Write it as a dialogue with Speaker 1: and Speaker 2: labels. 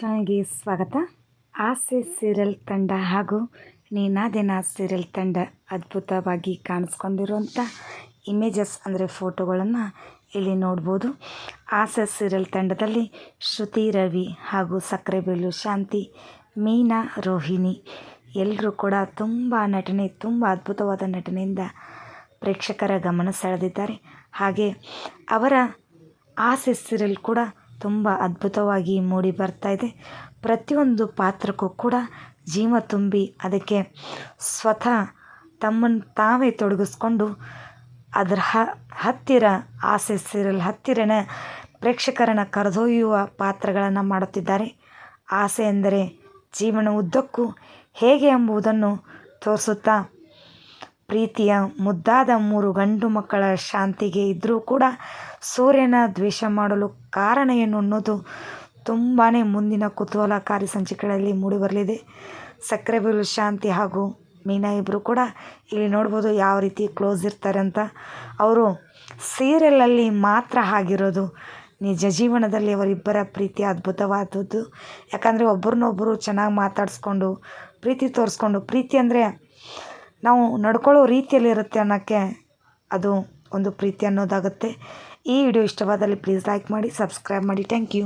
Speaker 1: ಚಾನಲ್ಗೆ ಸ್ವಾಗತ. ಆಸೆ ಸೀರಿಯಲ್ ತಂಡ ಹಾಗೂ ನೀನಾದೇನ ಸೀರಿಯಲ್ ತಂಡ ಅದ್ಭುತವಾಗಿ ಕಾಣಿಸ್ಕೊಂಡಿರುವಂಥ ಇಮೇಜಸ್ ಅಂದರೆ ಫೋಟೋಗಳನ್ನು ಇಲ್ಲಿ ನೋಡ್ಬೋದು. ಆಸೆ ಸೀರಿಯಲ್ ತಂಡದಲ್ಲಿ ಶ್ರುತಿ, ರವಿ ಹಾಗೂ ಸಕ್ಕರೆಬೇಲು ಶಾಂತಿ, ಮೀನಾ, ರೋಹಿಣಿ ಎಲ್ಲರೂ ಕೂಡ ತುಂಬ ನಟನೆ, ತುಂಬ ಅದ್ಭುತವಾದ ನಟನೆಯಿಂದ ಪ್ರೇಕ್ಷಕರ ಗಮನ ಸೆಳೆದಿದ್ದಾರೆ. ಹಾಗೆ ಅವರ ಆಸೆ ಸೀರಿಯಲ್ ಕೂಡ ತುಂಬ ಅದ್ಭುತವಾಗಿ ಮೂಡಿ ಬರ್ತಾ ಇದೆ. ಪ್ರತಿಯೊಂದು ಪಾತ್ರಕ್ಕೂ ಕೂಡ ಜೀವ ತುಂಬಿ ಅದಕ್ಕೆ ಸ್ವತಃ ತಮ್ಮನ್ನು ತಾವೇ ತೊಡಗಿಸ್ಕೊಂಡು ಅದರ ಹತ್ತಿರ ಆಸೆ ಸೀರಿಯಲ್ ಹತ್ತಿರನ ಪ್ರೇಕ್ಷಕರನ್ನು ಕರೆದೊಯ್ಯುವ ಪಾತ್ರಗಳನ್ನು ಮಾಡುತ್ತಿದ್ದಾರೆ. ಆಸೆ ಎಂದರೆ ಜೀವನ ಉದ್ದಕ್ಕೂ ಹೇಗೆ ಎಂಬುದನ್ನು ತೋರಿಸುತ್ತಾ ಪ್ರೀತಿಯ ಮುದ್ದಾದ ಮೂರು ಗಂಡು ಮಕ್ಕಳ ಶಾಂತಿಗೆ ಇದ್ದರೂ ಕೂಡ ಸೂರ್ಯನ ದ್ವೇಷ ಮಾಡಲು ಕಾರಣ ಏನು ಅನ್ನೋದು ತುಂಬಾ ಮುಂದಿನ ಕುತೂಹಲಕಾರಿ ಸಂಚಿಕೆಗಳಲ್ಲಿ ಮೂಡಿಬರಲಿದೆ. ಸಕ್ಕರೆಬೆಲ್ಲು ಶಾಂತಿ ಹಾಗೂ ಮೀನಾ ಇಬ್ಬರು ಕೂಡ ಇಲ್ಲಿ ನೋಡ್ಬೋದು ಯಾವ ರೀತಿ ಕ್ಲೋಸ್ ಇರ್ತಾರೆ ಅಂತ. ಅವರು ಸೀರಿಯಲಲ್ಲಿ ಮಾತ್ರ ಆಗಿರೋದು. ನಿಜ ಜೀವನದಲ್ಲಿ ಅವರಿಬ್ಬರ ಪ್ರೀತಿ ಅದ್ಭುತವಾದದ್ದು. ಯಾಕಂದರೆ ಒಬ್ಬರನ್ನೊಬ್ಬರು ಚೆನ್ನಾಗಿ ಮಾತಾಡಿಸ್ಕೊಂಡು, ಪ್ರೀತಿ ತೋರಿಸ್ಕೊಂಡು, ಪ್ರೀತಿ ಅಂದರೆ ನಾವು ನಡ್ಕೊಳ್ಳೋ ರೀತಿಯಲ್ಲಿರುತ್ತೆ ಅನ್ನೋಕ್ಕೆ ಅದು ಒಂದು ಪ್ರೀತಿ ಅನ್ನೋದಾಗುತ್ತೆ. ಈ ವಿಡಿಯೋ ಇಷ್ಟವಾದಲ್ಲಿ ಪ್ಲೀಸ್ ಲೈಕ್ ಮಾಡಿ ಸಬ್ಸ್ಕ್ರೈಬ್ ಮಾಡಿ. Thank you